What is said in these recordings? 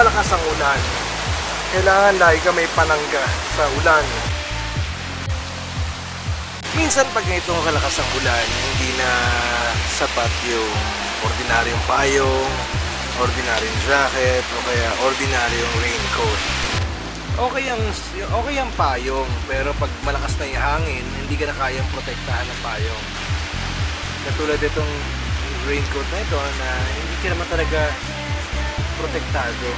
malakas ang ulan, kailangan lagi ka may panangga sa ulan. Minsan pag ganitong kalakas ang ulan, hindi na sapat yung ordinaryong payong, ordinaryong jacket, o kaya ordinaryong raincoat. Okay ang, okay ang payong, pero pag malakas na yung hangin, hindi ka na kayang protektahan ng payong. Katulad itong raincoat na ito na hindi ka naman talaga protektado.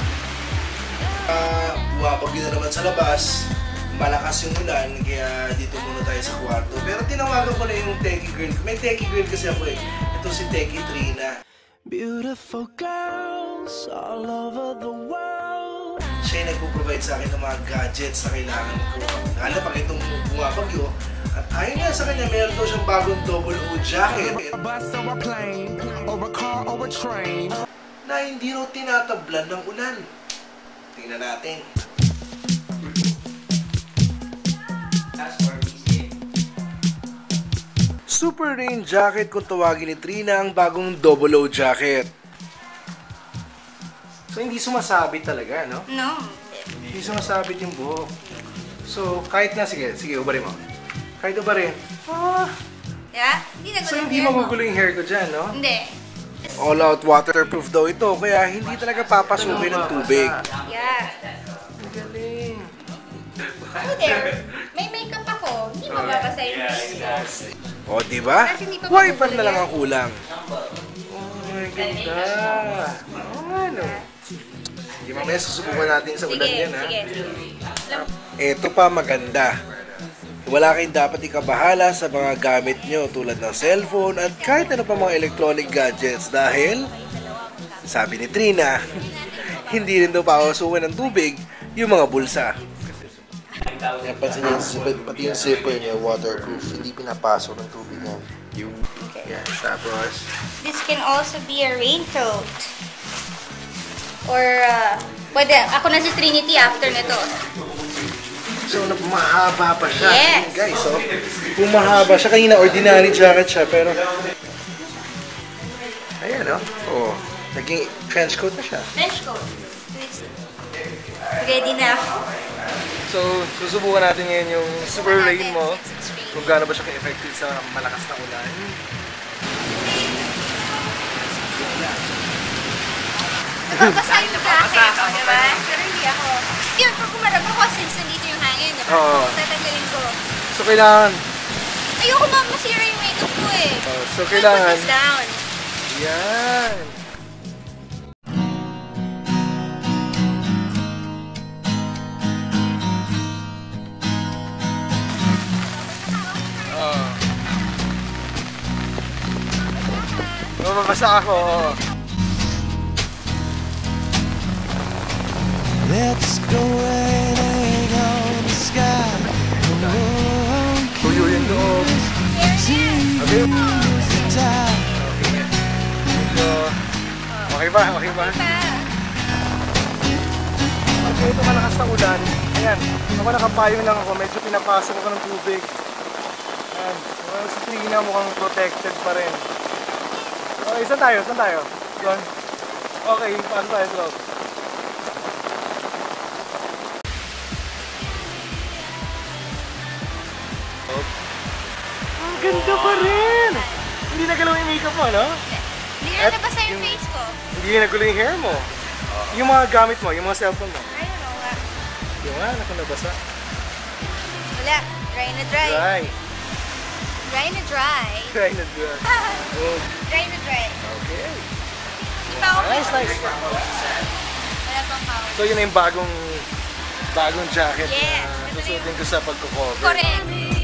Uh, bumabagyo na naman sa labas, malakas yung ulan, kaya dito muna tayo sa kwarto. Pero tinawagan ko na yung techie girl. May techie girl kasi ako eh. Ito si Techie Trina. Beautiful girls all over the world. Siya yung nagpo-provide sa akin ng mga gadgets na kailangan ko. Lalo pag itong bumabagyo, at ayon nga sa kanya, meron daw siyang bagong double O jacket A bus or a plane or a car or a train. Na hindi raw tinatablan ng ulan. Tingnan natin. Super Rain Jacket kung tawagin ni Trina ang bagong double O jacket. So hindi sumasabit talaga, no? No. Hindi sumasabit yung buhok. So kahit na, sige, sige, ubarin mo. Kahit ubarin. Ah, Yeah? Hindi na so hindi magugulo yung hair ko dyan, no? Hindi. All out waterproof daw ito, kaya hindi talaga papasukin ng tubig. Yeah. Ang galing. Oh, there. May makeup ako. Hindi mababasa yung ko. O, di ba? Kasi hindi pa Wiper na lang ang kulang. Oh my ganda. Oo nga, no? Hindi mamaya susubukan natin sa ulan Sige, yan, ha? sige. Alam- Ito pa maganda. Wala kayong dapat ikabahala sa mga gamit nyo tulad ng cellphone at kahit ano pa mga electronic gadgets dahil, sabi ni Trina, hindi rin daw papasukin ng tubig yung mga bulsa. Yan, pansin niyo, pati yung zipper niya, waterproof, hindi pinapasok ng tubig niya. Yung, yan, tapos, This can also be a raincoat. Or, uh, pwede, ako na si Trinity after nito. So, mahaba pa siya. Yes. Guys, oh, kung mahaba siya, kanina ordinary jacket siya, pero, ayan, oh, oh, naging trench coat na siya. Trench coat. Ready na. So, susubukan natin ngayon yung super rain mo. Kung gaano ba siya ka-effective sa malakas na ulan. Nababasa yung jacket ko, di ba? Pero hindi ako. Yun, pag kumarap ako since nandito yung hangin, di ba? Oo. Tatanggalin ko. So, kailangan, Ayoko ma masira yung makeup ko eh. oh, so Put kailangan, this down. yan. Oh. Mababasa ako. oh. Let's go ba? Okay ba? Okay, ito malakas na ulan. Ayan, ako nakapayong lang ako. Medyo pinapasok ako ng tubig. Ayan, well, si Trina mukhang protected pa rin. Okay, saan tayo? Saan tayo? Doon? Okay, pasok tayo sa loob. Ang ganda pa rin! Hindi nagalaw yung makeup mo, no? Hindi na nabasa yung yung- face ko. Hindi nagalaw yung hair mo. Yung mga gamit mo, yung mga cellphone mo. Don't know nga. Yung nga, naku nabasa. Wala. Dry na dry. Dry. Dry na dry. Dry na dry. Oh, dry na dry. okay. Di pa ako Nice, nice. Wala pang count. So yun na yung bagong bagong jacket Yes, na susutin ko sa pagko-cover. Correct.